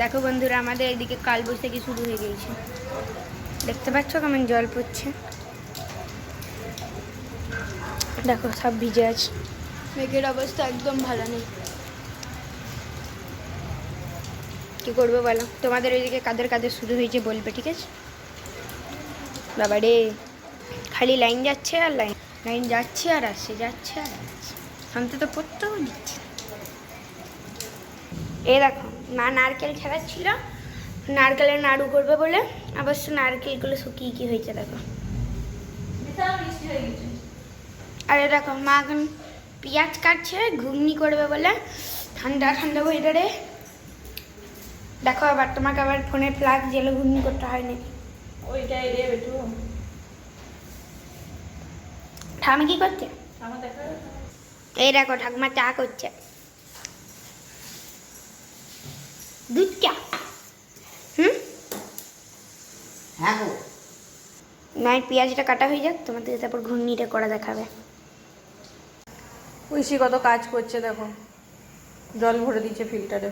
দেখো বন্ধুরা আমাদের এদিকে কাল বৈশাখী শুরু হয়ে গিয়েছে দেখতে পাচ্ছ কেমন জল পড়ছে? দেখো সব ভিজে আছে। মেঘের অবস্থা একদম ভালো নেই। কি করব বলো? তোমাদের ওইদিকে কাদের কাদের শুরু হয়েছে বলবে ঠিক আছে? বাবা রে খালি লাইন যাচ্ছে আর লাইন। লাইন যাচ্ছে আর আসছে যাচ্ছে আর আসছে। শান্তি তো পড়তেও দিচ্ছে। এ দেখো মা নারকেল ছাড়াচ্ছিল নারকেলের নাড়ু করবে বলে। অবশ্য নারকেলগুলো শুকিয়ে কি হয়েছে দেখো। আরে দেখো মা এখন পেঁয়াজ কাটছে ঘুগনি করবে বলে। ঠান্ডা ঠান্ডা ওয়েদারে দেখো আবার তোমাকে আবার ফোনে প্লাগ জেলে ঘুগনি করতে হয় নাকি? ওইটাই রে বেটু ঠামি কি করছে? এই দেখো ঠাকুমা চা করছে। দুধ হুম? হ্যাঁ গো। নয় পেঁয়াজটা কাটা হয়ে যাক তোমাদের তারপর ঘুগনিটা করা দেখাবে। ঐশী কত কাজ করছে দেখো। জল ভরে দিচ্ছে ফিল্টারে।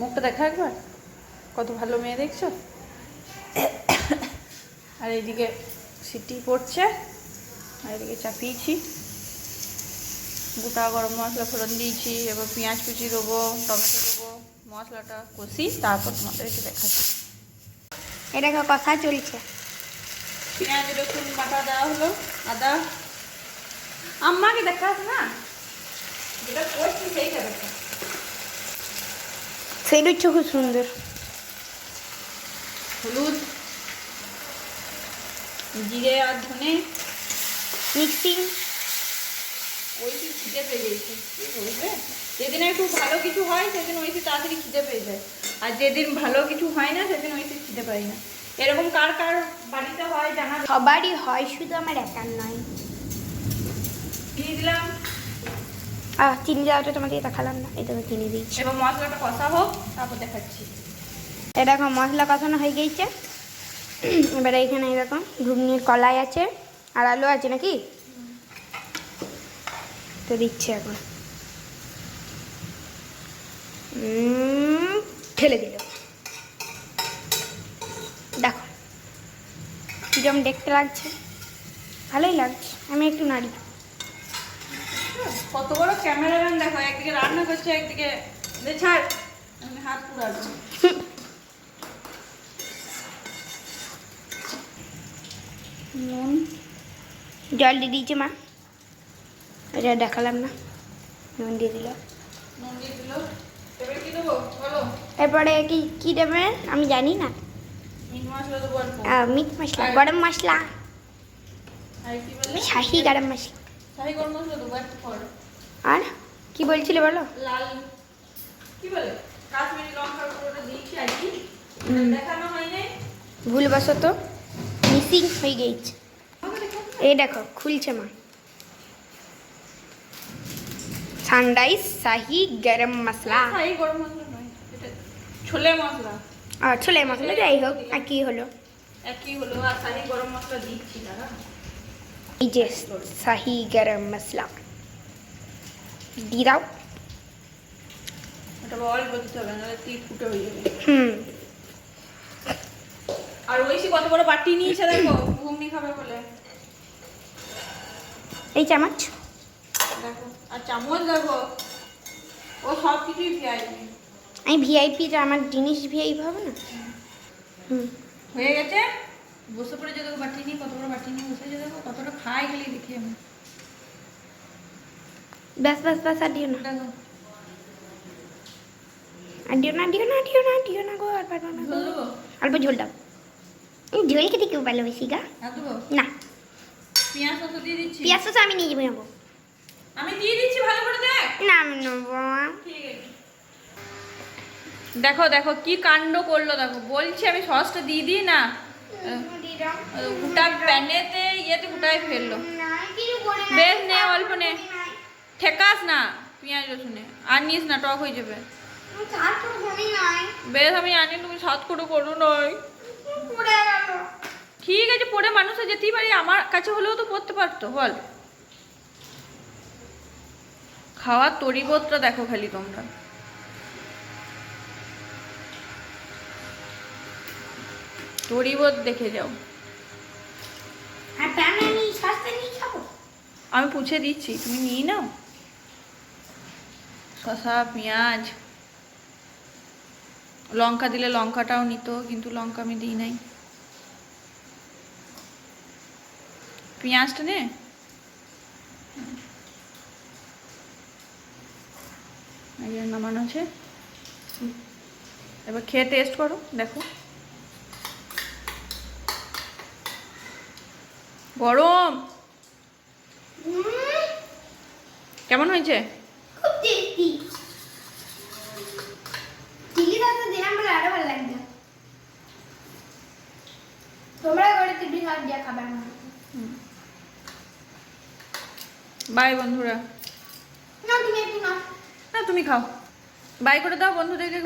মুখটা দেখা একবার। কত ভালো মেয়ে দেখছ? আর এইদিকে সিটি পড়ছে আর এদিকে চাপিয়েছি। গোটা গরম মশলা ফোড়ন দিয়েছি এবার পেঁয়াজ কুচি দেবো টমেটো দেবো। মশলাটা কষি তারপর তোমাদেরকে দেখাচ্ছি। এই দেখো কথা চলছে। পেঁয়াজ রসুন বাটা দেওয়া হলো আদা। আম্মাকে দেখাস না? যেটা করছি সেইটা দেখা সেইটা হচ্ছে খুব সুন্দর। হলুদ জিরে আর ধনে। মিক্সিং। খিদে পেয়ে গেছে। কি বলবে? যেদিন একটু ভালো কিছু হয় সেদিন ওই তাড়াতাড়ি খিদে পেয়ে যায়। আর যেদিন ভালো কিছু হয় না সেদিন ওই খিদে পাই না। এরকম কার কার বাড়িতে হয় জানা সবারই হয় শুধু আমার একার নয়। দিয়ে দিলাম। আহ চিনি দেওয়াটা তোমাকে দেখালাম না। এটা আমি চিনি দিয়েছি। এবার মশলাটা কষা হোক তারপর দেখাচ্ছি। দেখো মশলা কষানো হয়ে গিয়েছে এবারে এখানে দেখো ঘুগনির কলাই আছে আর আলু আছে নাকি? তো দিচ্ছে এখন। ঠেলে দিল। দেখো কিরম দেখতে লাগছে। ভালোই লাগছে আমি একটু নাড়ি। কত বড় ক্যামেরাম্যান দেখো একদিকে রান্না করছে একদিকে ছাড়। আমি হাত পুরাবো। নুন জল দিয়ে দিয়েছে মা। এটা দেখালাম না। নুন দিয়ে দিল। এরপরে কি কি দেবে? আমি জানি না। মিট মশলা গরম মশলা। শাহি গরম মশলা। আর? কি বলছিলে বলো? লাল। কি বলে? কাশ্মীরি লঙ্কার গুঁড়োটা দিয়েছি আর কি। দেখানো হয়নি ভুলবশত মিসিং হয়ে গেছে। এই দেখো খুলছে মা। সানরাইজ শাহি গরম মশলা। শাহি গরম মশলা নয় এটা ছোলে মশলা। আর ছোলে মশলা যাই হোক কি হলো। একই হলো আর শাহি গরম মশলা দিচ্ছি দাদা এই যে শাহি গরম মশলা। দিয়ে দাও। অল্প দিতে হবে নাহলে তিল ফুটে হয়ে যাবে। হুম। আর ঐশী কত বড় বাটি নিয়েছে দেখো ঘুগনি খাবে বলে। এই চামচ। আর চামচ দেখো ও সব কিছুই ভিআইপি আমি ভিআইপি আমার জিনিস ভিআইপি হবে না? হুম। হয়ে গেছে? বসে পড়ে যে দেখো বাটি নিয়ে কত বড় বাটি নিয়ে বসে যে দেখো কতটা খাই গেলে দেখি আমি। ব্যাস ব্যাস ব্যাস আর দিও না। আর দিও না দিও না দিও না দিও না গো আর পারব না অল্প ঝোল দাও। আমি ঝোল খেতে কেউ ভালোবাসি গা। না। পেঁয়াজ শসা দিয়ে দিচ্ছি। পেঁয়াজ আমি নিয়ে যাব আমি দিয়ে দিচ্ছি ভালো করে দেখ। না আমি নেব। দেখো দেখো কি কাণ্ড করল দেখো। বলছি আমি সসটা দিয়ে দিই না। গোটা প্যানেতে ইয়েতে গোটায় ফেলল। বেশ নে অল্প নে। ঠেকাস না পেঁয়াজ রসুনে আর নিস না টক হয়ে যাবে। বেশ আমি জানি তুমি সাত করে করো নয়। ঠিক আছে পড়ে মানুষে যেতেই পারি। আমার কাছে হলেও তো পড়তে পারতো বল। খাওয়ার তরিবতটা দেখো খালি তোমরা। তরিবত দেখে যাও। আমি পুছে দিচ্ছি তুমি নিয়ে নাও। শশা পেঁয়াজ। লঙ্কা দিলে লঙ্কাটাও নিত কিন্তু লঙ্কা আমি দিই নাই। পেঁয়াজটা নে। এই যে নামানো আছে। এবার খেয়ে টেস্ট করো দেখো। গরম! কেমন হয়েছে? বাই বন্ধুরা। না তুমি একটু না না তুমি খাও। বাই করে দাও বন্ধুদেরকে।